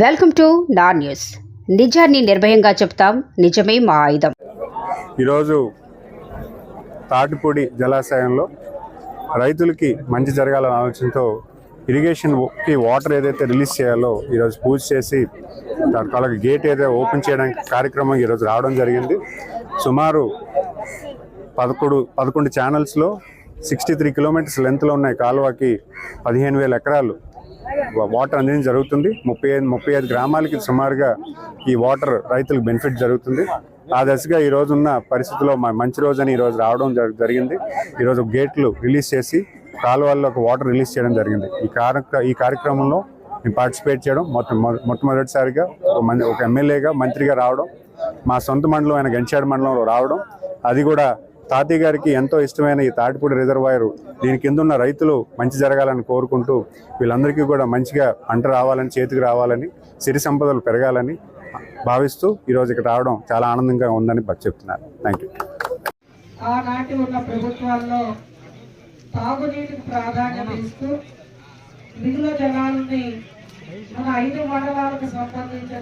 Welcome to నా news. నిజాన్ని నిర్భయంగా చెప్తాం నిజమే మా ఆయుధం. ఈరోజు తాటిపూడి జలాశయంలో రైతులకి మంచి జరగాలనే ఆలోచనతో ఇరిగేషన్కి వాటర్ ఏదైతే రిలీజ్ చేయాలో ఈరోజు పూజ చేసి దాని వాళ్ళకి గేట్ ఏదైతే ఓపెన్ చేయడానికి కార్యక్రమం ఈరోజు రావడం జరిగింది. సుమారు పదకొండు పదకొండు ఛానల్స్లో సిక్స్టీ త్రీ కిలోమీటర్స్ లెంత్లో ఉన్న కాలువకి పదిహేను వేల ఎకరాలు వాటర్ అందించడం జరుగుతుంది. ముప్పై ఐదు ముప్పై ఐదు గ్రామాలకి సుమారుగా ఈ వాటర్ రైతులకు బెనిఫిట్ జరుగుతుంది. ఆ దశగా ఈ రోజు ఉన్న పరిస్థితిలో మంచి రోజు అని ఈరోజు రావడం జరిగింది. ఈరోజు గేట్లు రిలీజ్ చేసి కాలువల్లో ఒక వాటర్ రిలీజ్ చేయడం జరిగింది. ఈ కార్య ఈ కార్యక్రమంలో నేను పార్టిసిపేట్ చేయడం మొట్ట మొట్టమొదటిసారిగా ఒక ఒక ఎమ్మెల్యేగా మంత్రిగా రావడం మా సొంత మండలం అయిన గంచాడు మండలంలో రావడం అది కూడా తాతయ్య గారికి ఎంతో ఇష్టమైన ఈ తాటిపూడి రిజర్వాయర్ దీని కింద ఉన్న రైతులు మంచి జరగాలని కోరుకుంటూ వీళ్ళందరికీ కూడా మంచిగా పంట రావాలని చేతికి రావాలని సిరి సంపదలు పెరగాలని భావిస్తూ ఈరోజు ఇక్కడ రావడం చాలా ఆనందంగా ఉందని చెప్తున్నారు. థ్యాంక్ యూ ఆనాటి ఉన్న ప్రభుత్వాల్లో తాగునీటికి ప్రాధాన్యత ఇస్తూ మిగులు జలాలని మన ఐదు మండలాలకు సంబంధించిన